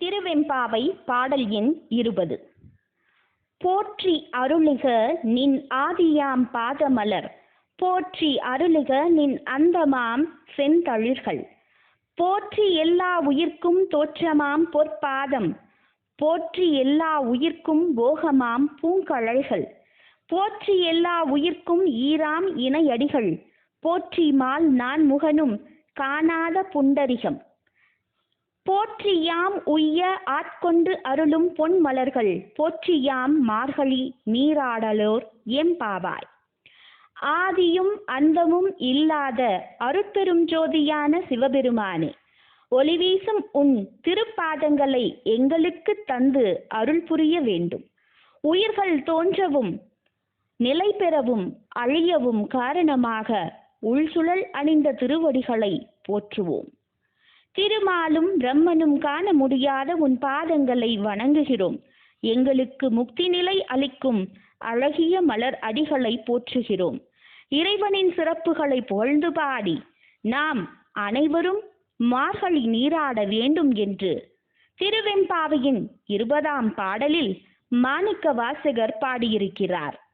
திருவெம்பாவை பாடல் எண் இருபது. போற்றி அருளிக நின் ஆதியாம் பாதமலர் போற்றி அருளிக நின் அந்தமாம் செந்தளிர்கள் போற்றி எல்லா உயிர்க்கும் தோற்றமாம் பொற்பாதம் போற்றி எல்லா உயிர்க்கும் போகமாம் பூங்கழல்கள் போற்றி எல்லா உயிர்க்கும் ஈராம் இணையடிகள் போற்றி மால் நான் முகனும் காணாத புண்டரிகம் போற்றியாம் உய்ய ஆட்கொண்டு அருளும் பொன் மலர்கள். போற்றியாம் மார்கழி நீராடலோர் எம்பாவாய் ஆதியும் அந்தமும் இல்லாத அருட்பெரும் ஜோதியான சிவபெருமானே ஒளிவீசும் உன் திருப்பாதங்களை எங்களுக்கு தந்து அருள் புரிய வேண்டும். உயிர்கள் தோன்றவும் நிலை பெறவும் அழியவும் காரணமாக உள்சுழல் அணிந்த திருவடிகளை போற்றுவோம். திருமாலும் பிரம்மனும் காண முடியாத உன் பாதங்களை வணங்குகிறோம். எங்களுக்கு முக்தி நிலை அளிக்கும் அழகிய மலர் அடிகளை போற்றுகிறோம். இறைவனின் சிறப்புகளை புகழ்ந்து பாடி நாம் அனைவரும் மார்கழி நீராட வேண்டும் என்று. திருவெம்பாவையின் இருபதாம் பாடலில் மாணிக்க வாசகர் பாடியிருக்கிறார்.